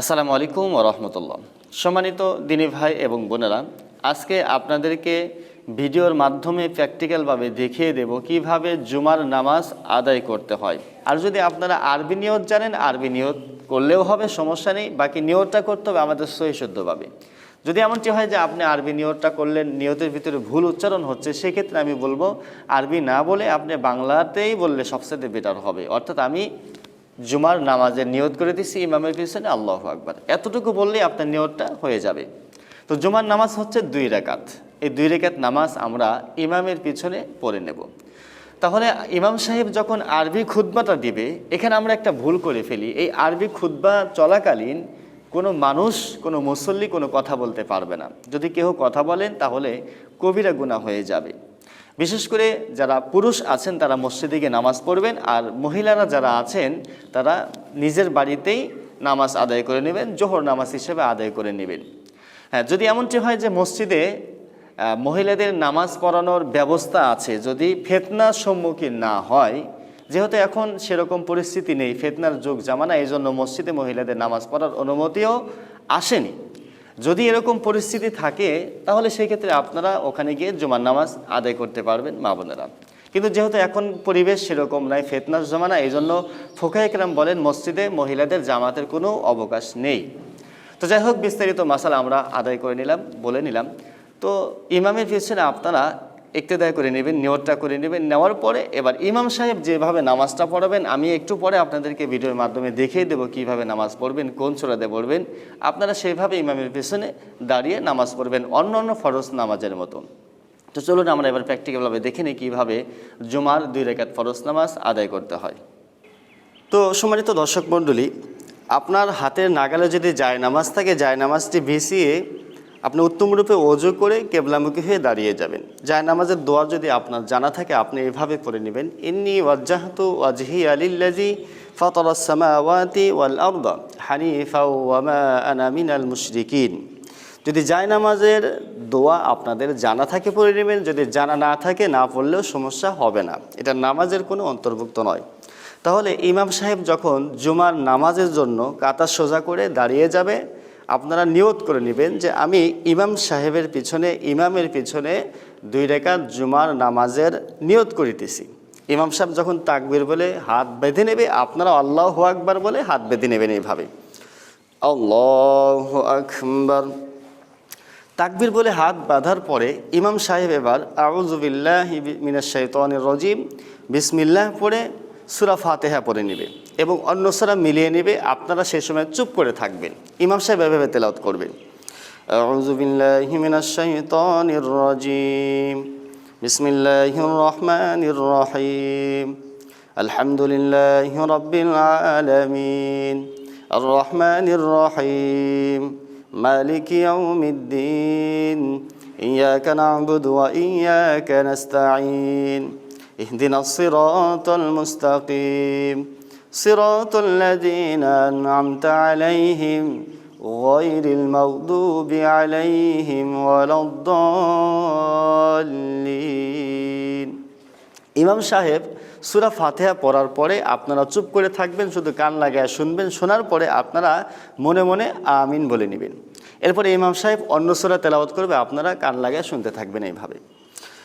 আসসালামু আলাইকুম রহমতুল্লাহ। সম্মানিত দিনী ভাই এবং বোনেরা, আজকে আপনাদেরকে ভিডিওর মাধ্যমে প্র্যাকটিক্যালভাবে দেখিয়ে দেব কীভাবে জুমার নামাজ আদায় করতে হয়। আর যদি আপনারা আরবি নিয়ত জানেন, আরবি নিয়ত করলেও হবে, সমস্যা নেই। বাকি নিয়তটা করতে হবে আমাদের সহি শুদ্ধভাবে যদি এমনটি হয় যে আপনি আরবি নিয়তটা করলেন, নিয়তের ভিতরে ভুল উচ্চারণ হচ্ছে, সেক্ষেত্রে আমি বলব, আরবি না বলে আপনি বাংলাতেই বললে সবচেয়ে বেটার হবে। অর্থাৎ আমি জুমার নামাজের নিয়ত করে দিচ্ছি ইমামের পিছনে আল্লাহ আকবার। এতটুকু বললেই আপনার নিয়তটা হয়ে যাবে। তো জুমার নামাজ হচ্ছে দুই রেকাত এই দুই রেকাত নামাজ আমরা ইমামের পিছনে পড়ে নেব। তাহলে ইমাম সাহেব যখন আরবি খুদ্বাটা দিবে, এখানে আমরা একটা ভুল করে ফেলি। এই আরবি খুদ্বা চলাকালীন কোনো মানুষ, কোনো মুসল্লি কোনো কথা বলতে পারবে না। যদি কেউ কথা বলেন, তাহলে কবিরা গুণা হয়ে যাবে। বিশেষ করে যারা পুরুষ আছেন, তারা মসজিদে গিয়ে নামাজ পড়বেন আর মহিলারা যারা আছেন, তারা নিজের বাড়িতেই নামাজ আদায় করে নেবেন, জোহর নামাজ হিসেবে আদায় করে নেবেন। হ্যাঁ যদি এমনটি হয় যে মসজিদে মহিলাদের নামাজ পড়ানোর ব্যবস্থা আছে, যদি ফেতনার সম্মুখীন না হয়, যেহেতু এখন সেরকম পরিস্থিতি নেই, ফেতনার যুগ জামানা এই জন্য মসজিদে মহিলাদের নামাজ পড়ার অনুমতিও আসেনি। যদি এরকম পরিস্থিতি থাকে, তাহলে সেই ক্ষেত্রে আপনারা ওখানে গিয়ে জুমার নামাজ আদায় করতে পারবেন, মা বোনেরা। কিন্তু যেহেতু এখন পরিবেশ সেরকম নাই, ফেতনার জমানা এই জন্য ফোকাইকরাম বলেন, মসজিদে মহিলাদের জামাতের কোনো অবকাশ নেই। তো যাই হোক, বিস্তারিত মাসালা আমরা আদায় করে নিলাম, বলে নিলাম। তো ইমামের পিছনে আপনারা ইক্তেদায় করে নেবেন নিয়তটা করে নেবেন। নেওয়ার পরে এবার ইমাম সাহেব যেভাবে নামাজটা পড়াবেন, আমি একটু পরে আপনাদেরকে ভিডিওর মাধ্যমে দেখিয়ে দেবো কীভাবে নামাজ পড়বেন, কোন চূড়াতে পড়বেন। আপনারা সেইভাবে ইমামের পেছনে দাঁড়িয়ে নামাজ পড়বেন অন্য অন্য ফরজ নামাজের মতো। তো চলুন আমরা এবার প্র্যাকটিক্যালভাবে দেখে নিই কীভাবে জুমার দুই রেখাত ফরজ নামাজ আদায় করতে হয়। তো সম্মানিত দর্শক মণ্ডলী, আপনার হাতের নাগালে যদি যায় নামাজ থাকে যায় নামাজটি ভিসিয়ে আপনি উত্তমরূপে অজু করে কেবলামুখী হয়ে দাঁড়িয়ে যাবেন। যায় নামাজের দোয়া যদি আপনার জানা থাকে, আপনি এভাবে করে নেবেন, ইন্নি ওয়াজ্জাহতু ওয়াজহি আলিল্লাজি ফাতার ওয়াল আরদা হানিফা ওয়া মা আনা মিনাল মুশরিকিন। যদি যায় নামাজের দোয়া আপনাদের জানা থাকে, পড়ে নেবেন। যদি জানা না থাকে, না পড়লেও সমস্যা হবে না। এটা নামাজের কোনো অন্তর্ভুক্ত নয়। তাহলে ইমাম সাহেব যখন জুমার নামাজের জন্য কাতার সোজা করে দাঁড়িয়ে যাবে আপনারা নিয়ত করে নেবেন যে আমি ইমাম সাহেবের পিছনে, ইমামের পিছনে দুই রেখাত জুমার নামাজের নিয়ত করিতেছি। ইমাম সাহেব যখন তাকবির বলে, হাত বেঁধে নেবে, আপনারা আল্লাহ আকবার বলে হাত বেঁধে নেবেন এইভাবে। আল্লাহ তাকবির বলে হাত বাঁধার পরে ইমাম সাহেব এবার আউজুবিল্লাহ শাইতানির রজিম। বিসমিল্লাহ পড়ে সুরা ফাতেহা পড়ে নেবে এবং অন্য সুরা মিলিয়ে নেবে। আপনারা সেই সময় চুপ করে থাকবেন। ইমাম সাহেব এভাবে তেলাওত করবেন। বিসমিল্লাহির রহমানির রহিম। আলহামদুলিল্লাহ রব্বিল আলামিন। আর রহমানির রহিম। মালিক ইয়াউমিদ্দিন। ইয়াকা না'বুদু ওয়া ইয়াকা নাস্তাঈন। اهدنا الصراط المستقيم صراط الذين أنعمت عليهم غير المغضوب عليهم ولا الضالين ইমাম সাহেব সুরা ফাতেহা পড়ার পরে আপনারা চুপ করে থাকবেন শুধু কান লাগায় শুনবেন শোনার পরে আপনারা মনে মনে আমিন বলে নেবেন এরপরে ইমাম সাহেব অন্য সুরা তেলাওয়াত করবে আপনারা কান লাগায় শুনতে থাকবেন এইভাবে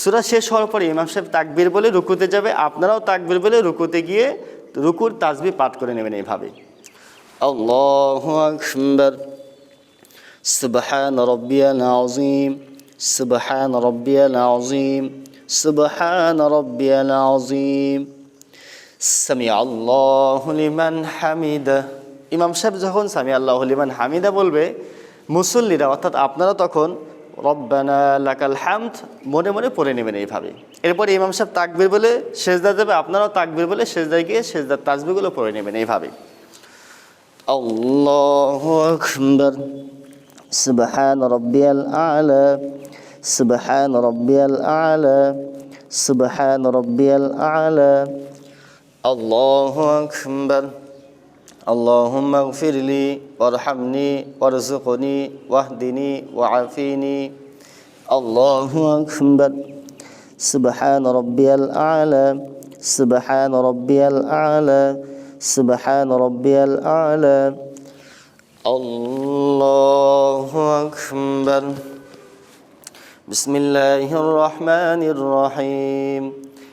সুরা শেষ হওয়ার পরে ইমাম সাহেব তাকবির বলে রুকুতে যাবে। আপনারাও তাকবির বলে রুকুতে গিয়ে রুকুর তাজবি পাঠ করে নেবেন এইভাবে। আকবার। সুবহান রব্বিয়াল আজিম সুবহান রব্বিয়াল আজিম সুবহান রব্বিয়াল আজিম সামি আল্লাহ লিমান হামিদা। ইমাম সাহেব যখন সামি আল্লাহ লিমান হামিদা বলবে মুসল্লিরা অর্থাৎ আপনারা তখন রব্বানা লাকাল হ্যামথ মনে মনে পড়ে নেবেন এইভাবে। এরপরে ইমাম সাহেব তাকবির বলে সেজদা দেবে, আপনারাও তাকবির বলে সেজদায় গিয়ে সেজদার তাজবিগুলো পড়ে নেবেন এইভাবে। আল্লাহ আকবর। সুবহান রব্বিয়াল আলা, সুবহান রব্বিয়াল আলা, সুবহান রব্বিয়াল আলা। আল্লাহ আকবর। اللهم اغفر لي وارحمني وارزقني واهدني وعافيني. الله أكبر. سبحان ربي الأعلى سبحان ربي الأعلى سبحان ربي الأعلى. الله أكبر. بسم الله الرحمن الرحيم.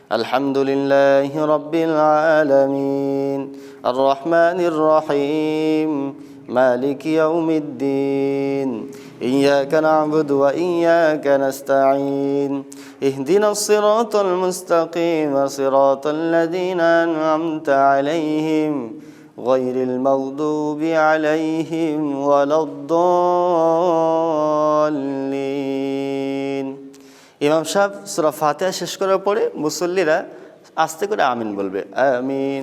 الحمد لله رب العالمين. الرحمن الرحيم مالك يوم الدين إياك نعبد وإياك نستعين اهدنا الصراط المستقيم صراط الذين أنعمت عليهم غير المغضوب عليهم ولا الضالين ইমাম সাহেব সুরা ফাতিহা শেষ করার পরে মুসল্লিরা আস্তে করে আমিন বলবে আমিন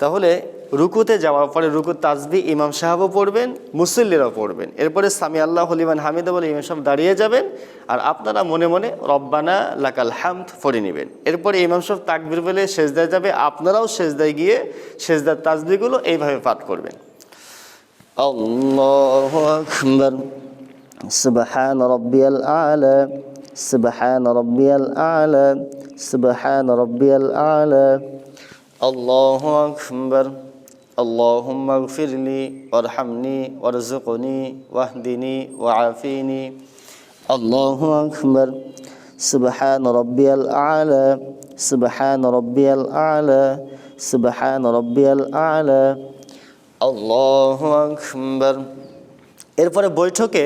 তাহলে রুকুতে যাওয়ার পরে রুকু তাজবি ইমাম সাহেবও পড়বেন, মুসল্লিরাও পড়বেন। এরপরে সামি আল্লাহ হলিমান হামিদা বলে ইমাম সাহেব দাঁড়িয়ে যাবেন আর আপনারা মনে মনে রব্বানা লাকাল হামদ পড়ে নেবেন। এরপরে ইমাম সাহেব তাকবির বলে সেজদায় যাবে, আপনারাও সেজদায় গিয়ে সেজদার তাজবিগুলো এইভাবে পাঠ করবেন। আল্লাহ রব্বিয়াল আলা, সুবহান রব্বিয়াল আল। سبحان ربي الأعلى الله أكبر اللهم اغفر لي وارحمني وارزقني واهدني وعافيني الله أكبر سبحان ربي الأعلى سبحان ربي الأعلى سبحان ربي الأعلى আল্লাহ আকবর এরপরে বৈঠকে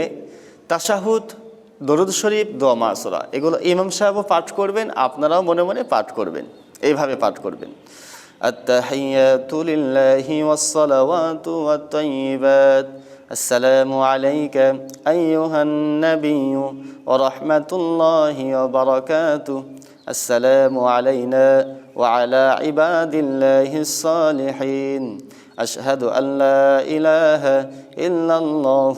তাশাহুদ দরুদ শরীফ দোয়া মাসুরা এগুলো ইমাম সাহেবও পাঠ করবেন আপনারাও মনে মনে পাঠ করবেন এইভাবে পাঠ করবেন التحيات لله والصلوات والطيبات السلام عليك أيها النبي ورحمة الله وبركاته السلام علينا وعلى عباد الله الصالحين أشهد أن لا إله إلا الله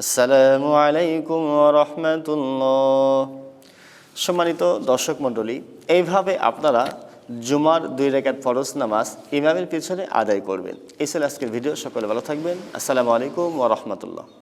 আসসালামু আলাইকুম রহমতুল্লাহ। সম্মানিত দর্শক মণ্ডলী, এইভাবে আপনারা জুমার দুই রেখাত ফরজ নামাজ ইমামের পিছনে আদায় করবেন। এই ছিল আজকের ভিডিও, সকলে ভালো থাকবেন। আসসালামু আলাইকুম ও রহমতুল্লাহ।